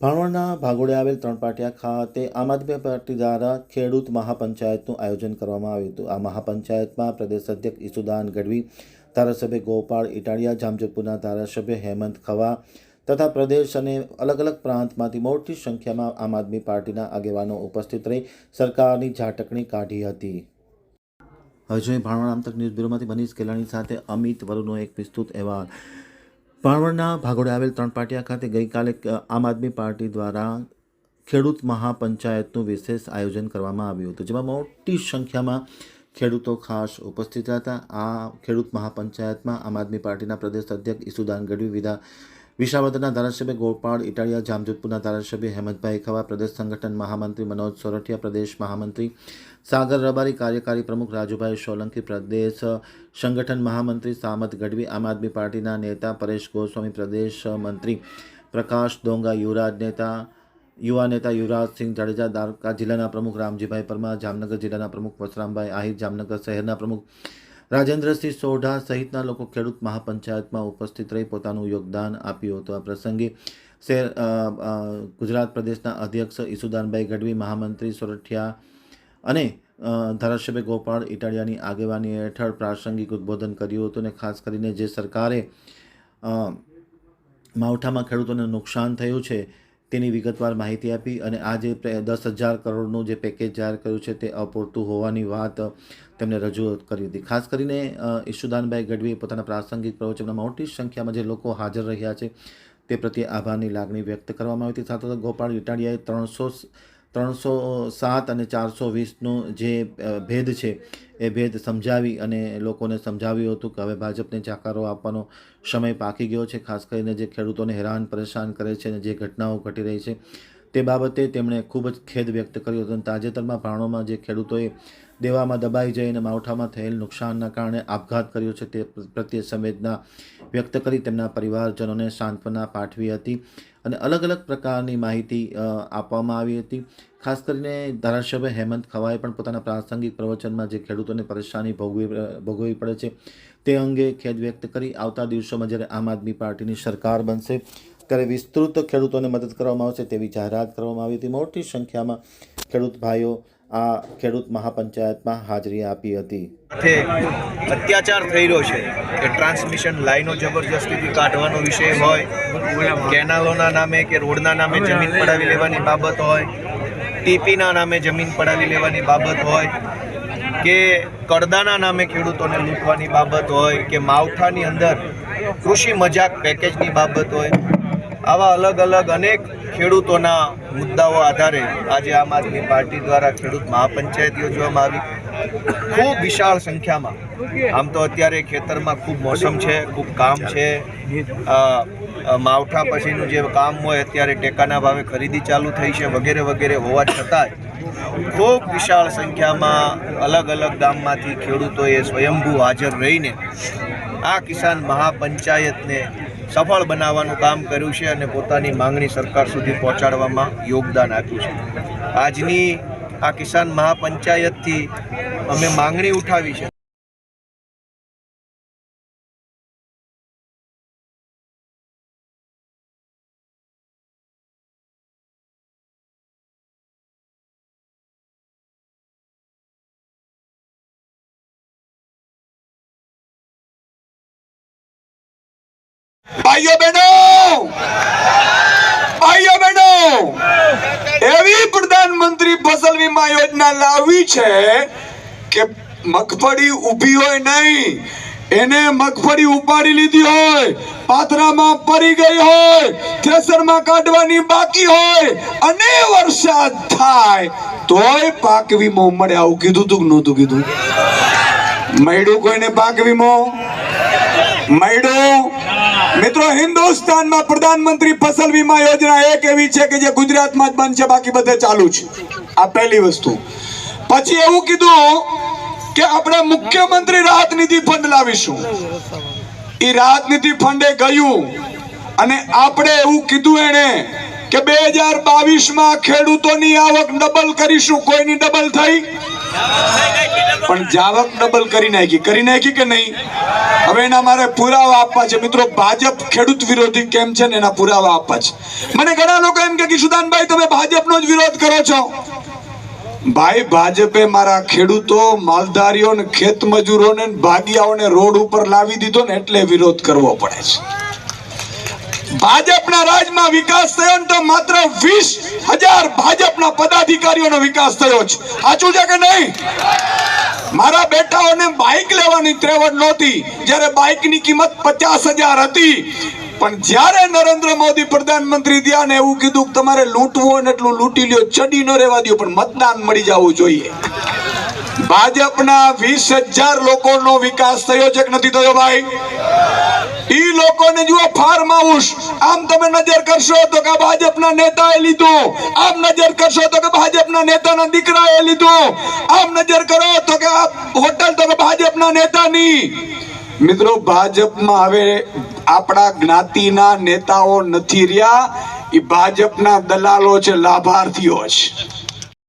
ભાણવડના ભાગોળે આવેલ ત્રણ પાટિયા ખાતે આમ આદમી પાર્ટી દ્વારા ખેડૂત મહાપંચાયતનું આયોજન કરવામાં આવ્યું હતું. આ મહાપંચાયતમાં પ્રદેશ અધ્યક્ષ ઈસુદાન ગઢવી, ધારાસભ્ય ગોપાળ ઇટાળિયા જામજોધપુરના ધારાસભ્ય હેમંત ખવા તથા પ્રદેશ અને અલગ અલગ પ્રાંતમાંથી મોટી સંખ્યામાં આમ આદમી પાર્ટીના આગેવાનો ઉપસ્થિત રહી સરકારની ઝાટકણી કાઢી હતી. હજુ ભાણવડ આમતક ન્યૂઝ બ્યુરોમાંથી મનીષ કેલાણી સાથે અમિત વરુનો એક વિસ્તૃત અહેવાલ. ભાણવડના ભાગોળે આવેલ ત્રણ પાટિયા ખાતે ગઈકાલે આમ આદમી પાર્ટી દ્વારા ખેડૂત મહાપંચાયતનું વિશેષ આયોજન કરવામાં આવ્યું હતું, જેમાં મોટી સંખ્યામાં ખેડૂતો ખાસ ઉપસ્થિત હતા. આ ખેડૂત મહાપંચાયતમાં આમ આદમી પાર્ટીના પ્રદેશ અધ્યક્ષ ઈસુદાન ગઢવી, વિધા વિસાવદરના ધારાસભ્ય ગોપાળ ઇટાળિયા, જામજોધપુરના ધારાસભ્ય હેમંતભાઈ ખવા, પ્રદેશ સંગઠન મહામંત્રી મનોજ સોરઠિયા, પ્રદેશ મહામંત્રી સાગર રબારી, કાર્યકારી પ્રમુખ રાજુભાઈ સોલંકી, પ્રદેશ સંગઠન મહામંત્રી સામત ગઢવી, આમ આદમી પાર્ટીના નેતા પરેશ ગોસ્વામી, પ્રદેશ મંત્રી પ્રકાશ ડોંગા યુવરાજ નેતા, યુવા નેતા યુવરાજસિંહ જાડેજા, દ્વારકા જિલ્લાના પ્રમુખ રામજીભાઈ પરમાર, જામનગર જિલ્લાના પ્રમુખ વસરામભાઈ આહિર, જામનગર શહેરના પ્રમુખ રાજેન્દ્રસિંહ સોઢા સહિતના લોકો ખેડૂત મહાપંચાયતમાં ઉપસ્થિત રહી પોતાનું યોગદાન આપ્યું હતું. આ પ્રસંગે અ, ગુજરાત પ્રદેશના અધ્યક્ષ ઈસુદાનભાઈ ગઢવી મહામંત્રી સોરઠિયા અને ધારાસભ્ય ગોપાળ ઇટાલિયાની આગેવાની હેઠળ પ્રાસંગિક ઉદ્બોધન કર્યું હતું અને ખાસ કરીને જે સરકારે માવઠામાં ખેડૂતોને નુકસાન થયું છે તેની વિગતવાર માહિતી આપી અને આ જે દસ હજાર કરોડનું જે પેકેજ જાહેર કર્યું છે તે અપૂરતું હોવાની વાત તેમણે રજૂઆત કરી હતી. ખાસ કરીને ઈશુદાનભાઈ ગઢવીએ પોતાના પ્રાસંગિક પ્રવચનમાં મોટી સંખ્યામાં જે લોકો હાજર રહ્યા છે તે પ્રત્યે આભારની લાગણી વ્યક્ત કરવામાં આવી હતી. સાથે સાથે ગોપાલ ઇટાળિયાએ ત્રણસો ત્રણસો સાત અને ચારસો વીસનો જે ભેદ છે, એ ભેદ સમજાવી અને લોકોને સમજાવ્યું હતું કે હવે ભાજપને જાકારો આપવાનો સમય પાકી ગયો છે, ખાસ કરીને જે ખેડૂતોને હેરાન પરેશાન કરે છે અને જે ઘટનાઓ ઘટી રહી છે. તે બાબતે તેમણે ખૂબ જ ખેદ વ્યક્ત કર્યો હતો અને તાજેતરમાં ભાણોમાં જે ખેડૂતોએ દેવામાં દબાઈ જઈ અને માવઠામાં થયેલ નુકસાનના કારણે આપઘાત કર્યો છે તે પ્રત્યે સંવેદના વ્યક્ત કરી તેમના પરિવારજનોને સાંત્વના પાઠવી હતી અને અલગ અલગ પ્રકારની માહિતી આપવામાં આવી હતી. ખાસ કરીને ધારાસભ્ય હેમંત ખવાએ પણ પોતાના પ્રાસંગિક પ્રવચનમાં જે ખેડૂતોને પરેશાની ભોગવી ભોગવવી પડે છે તે અંગે ખેદ વ્યક્ત કરી આવતા દિવસોમાં જ્યારે આમ આદમી પાર્ટીની સરકાર બનશે ત્યારે વિસ્તૃત ખેડૂતોને મદદ કરવામાં આવશે તેવી જાહેરાત કરવામાં આવી હતી. મોટી સંખ્યામાં ખેડૂત ભાઈઓ આ ખેડૂત મહાપંચાયતમાં હાજરી આપી હતી. અત્યાચાર થઈ રહ્યો છે કે ટ્રાન્સમિશન લાઈનો જબરજસ્તીથી કાઢવાનો વિષય હોય, કેનાલોના નામે કે રોડના નામે જમીન પડાવી લેવાની બાબત હોય, ટીપીના નામે જમીન પડાવી લેવાની બાબત હોય, કે કડદાના નામે ખેડૂતોને લૂંટવાની બાબત હોય, કે માવઠાની અંદર કૃષિ મજાક પેકેજની બાબત હોય આવા અલગ અલગ અનેક ખેડૂતોના મુદ્દાઓ આધારે આજે આમ આદમી પાર્ટી દ્વારા ખેડૂત મહાપંચાયત યોજવામાં આવી. ખૂબ વિશાળ સંખ્યામાં. આમ તો અત્યારે ખેતરમાં ખૂબ મોસમ છે, ખૂબ કામ છે. માવઠા પછીનું જે કામ હોય અત્યારે ટેકાના ભાવે ખરીદી ચાલુ થઈ છે વગેરે વગેરે હોવા છતાંય ખૂબ વિશાળ સંખ્યામાં અલગ અલગ ગામમાંથી ખેડૂતોએ સ્વયંભૂ હાજર રહીને આ કિસાન મહાપંચાયતને સફળ બનાવવાનું કામ કર્યું છે અને પોતાની માંગણી સરકાર સુધી પહોંચાડવામાં યોગદાન આપ્યું છે. આજની આ કિસાન મહાપંચાયતથી અમે માંગણી ઉઠાવી છે. ભાઈઓ બહેનો! ભાઈઓ બહેનો! એવી પ્રધાનમંત્રી ફસલ વીમા યોજના લાવી છે કે મગફળી ઊભી હોય નહીં, એને મગફળી ઉપાડી લીધી હોય, પાથરામાં પડી ગઈ હોય થ્રેસરમાં કાઢવાની બાકી હોય, અને વરસાદ થાય, તોય પાક વીમો મળે. આવું કીધું તું નહોતું કીધું? મળ્યું કોઈને પાક વીમો? મળ્યું? મિત્રો હિન્દુસ્તાનમાં પ્રધાનમંત્રી ફસલ વીમા યોજના એક એવી છે કે જે ગુજરાતમાં જ છે, બાકી બધે ચાલુ છે. આ પહેલી વસ્તુ. પછી એવું કીધું કે આપણે મુખ્યમંત્રી રાહત નિધિ ફંડ લાવીશું. એ રાહત નિધિ ફંડે ગયું. અને આપણે એવું કીધું એણે કે બે હજાર બાવીસમાં ખેડૂતોની આવક ડબલ કરીશું? કોઈની ડબલ થઈ? પણ જાવક ડબલ કરી નાખી. કરી નાખી કે નહીં? હવે એના મારે પુરાવા આપવા છે. મિત્રો, ભાજપ ખેડૂત વિરોધી કેમ છે ને એના પુરાવા આપવા છે. મને ઘણા લોકો એમ કે કિશુદાનભાઈ તમે ભાજપનો જ વિરોધ કરો છો. ભાઈ, ભાજપે મારા ખેડૂતો માલધારીઓ ખેત મજૂરોને ભાગિયાઓને રોડ ઉપર લાવી દીધો ને એટલે વિરોધ કરવો પડે છે. ભાજપના રાજમાં વિકાસ થયો ને તો માત્ર વીસ હજાર ભાજપના પદાધિકારીઓનો વિકાસ થયો છે સાચું છે કે નહીં? મારા બેટાઓને બાઇક લેવાની ત્રેવડ નહોતી. જ્યારે બાઇકની કિંમત પચાસ હજાર હતી. પણ જ્યારે નરેન્દ્ર મોદી પ્રધાનમંત્રી થયા ને એવું કીધું કે તમારે લૂંટવું ને એટલું લૂંટી લ્યો, ચડી ન રહેવા દો પણ મતદાન મળી જવું જોઈએ. ભાજપના વીસ હજાર લોકોનો વિકાસ થયો છે કે નથી થયો ભાઈ? લોકોને જુઓ ફાર્મ હાઉસ આમ તમે નજર કરશો તો કે ભાજપના નેતાએ લીધું. આમ નજર કરશો તો કે ભાજપના નેતાના દીકરાએ લીધું. આમ નજર કરો તો કે આ હોટલ તો કે ભાજપના નેતાની. મિત્રો, ભાજપમાં હવે આપણા જ્ઞાતિના નેતાઓ નથી રહ્યા. એ ભાજપના દલાલો છે, લાભાર્થીઓ છે.